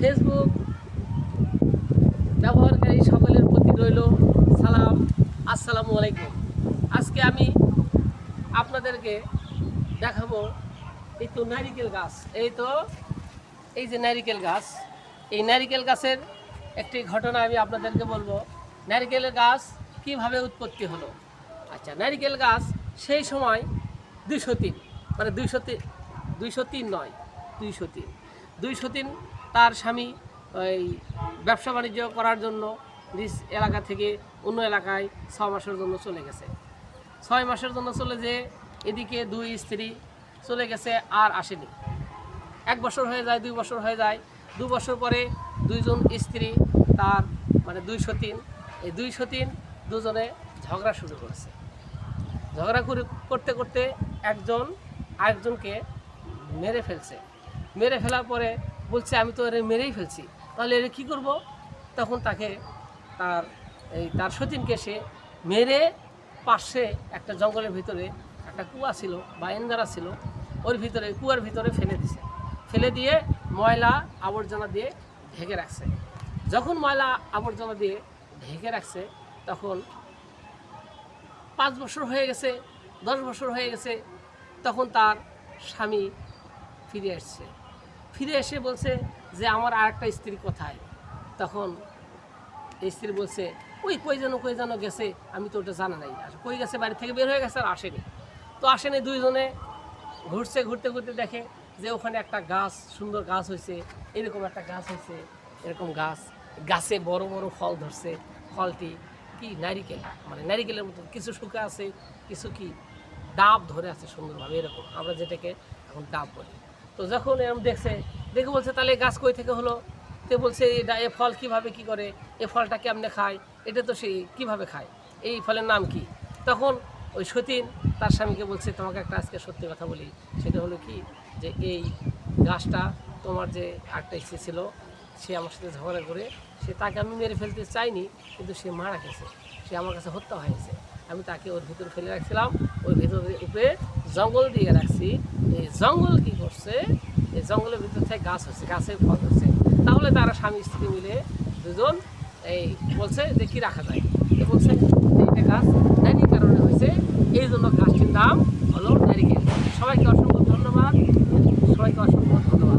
Facebook ব্যবহারকারী সকলের প্রতি রইল সালাম, আসসালামু আলাইকুম। আজকে আমি আপনাদেরকে দেখাবো এই তো নারিকেল গাছ। এই তো, এই যে নারিকেল গাছ। এই নারিকেল গাছের একটি ঘটনা আমি আপনাদেরকে বলব। নারিকেলের গাছ কীভাবে উৎপত্তি হলো? আচ্ছা নারিকেল গাছ সেই সময় দুইশো তিন মানে দুইশো তিন দুইশো তিন নয়, দুইশো তিন। দুইশো তিন তার স্বামী ওই ব্যবসা বাণিজ্য করার জন্য নিজ এলাকা থেকে অন্য এলাকায় ছ মাসের জন্য চলে গেছে। ছয় মাসের জন্য চলে যে এদিকে দুই স্ত্রী চলে গেছে আর আসেনি। এক বছর হয়ে যায়, দুই বছর হয়ে যায়। দু বছর পরে দুইজন স্ত্রী তার মানে দুইশো তিন এই দুইশো তিন দুজনে ঝগড়া শুরু করেছে। ঝগড়া করে- করতে করতে একজন আরেকজনকে মেরে ফেলছে। মেরে ফেলার পরে বলছে, আমি তো এর মেরেই ফেলছি। তাহলে এর কী করব? তখন তাকে তার, এই তার সতীনকে সে মেরে পাশে একটা জঙ্গলের ভিতরে একটা কুয়া ছিল, বা এনগারা ছিল, ওর ভিতরে, কুয়ার ভিতরে ফেলে দিছে। ফেলে দিয়ে ময়লা আবর্জনা দিয়ে ঢেকে রাখছে। যখন ময়লা আবর্জনা দিয়ে ঢেকে রাখছে, তখন পাঁচ বছর হয়ে গেছে, দশ বছর হয়ে গেছে, তখন তার স্বামী ফিরে আসছে। ফিরে এসে বলছে যে, আমার আর একটা স্ত্রী কোথায়? তখন স্ত্রী বলছে, ওই কই যেন কই যেন গেছে, আমি তো ওটা জানা নাই। আর কই গেছে, বাড়ি থেকে বের হয়ে গেছে আর আসেনি। তো আসেনি দুইজনে, ঘুরছে, ঘুরতে ঘুরতে দেখে যে, ওখানে একটা গাছ, সুন্দর গাছ হয়েছে এরকম একটা গাছ হয়েছে এরকম গাছ, গাছে বড় বড় ফল ধরছে, ফলটি কি নারিকেল? মানে নারিকেলের মতো কিছু শুকা আছে, কিছু কি ডাব ধরে আছে সুন্দরভাবে, এরকম। আমরা যেটাকে এখন ডাব বলি। তো যখন এরকম দেখছে, দেখে বলছে, তাহলে গাছ কই থেকে হলো? তে বলছে, এটা এ ফল কীভাবে কি করে? এ ফলটা কেমনে খায়? এটা তো সে কীভাবে খায়? এই ফলের নাম কি? তখন ওই সতীন তার স্বামীকে বলছে, তোমাকে একটা আজকে সত্যি কথা বলি। সেটা হলো কি যে, এই গাছটা তোমার যে একটা ইচ্ছে ছিল, সে আমার সাথে ঝগড়া করে, সে তাকে আমি মেরে ফেলতে চাইনি, কিন্তু সে মারা গেছে। সে আমার কাছে হত্যা হয়েছে আমি তাকে ওর ভিতরে ফেলে রাখছিলাম, ওর ভিতরে উপরে জঙ্গল দিয়ে রাখছি। এই জঙ্গল কি করছে? এই জঙ্গলের ভিতর থেকে গাছ হচ্ছে গাছের ফল হচ্ছে। তাহলে তারা স্বামী স্ত্রী মিলে দুজন এই বলছে যে কি রাখা যায়? বলছে, এইটা গাছ নারী কারণে হয়েছে, এই জন্য গাছটির নাম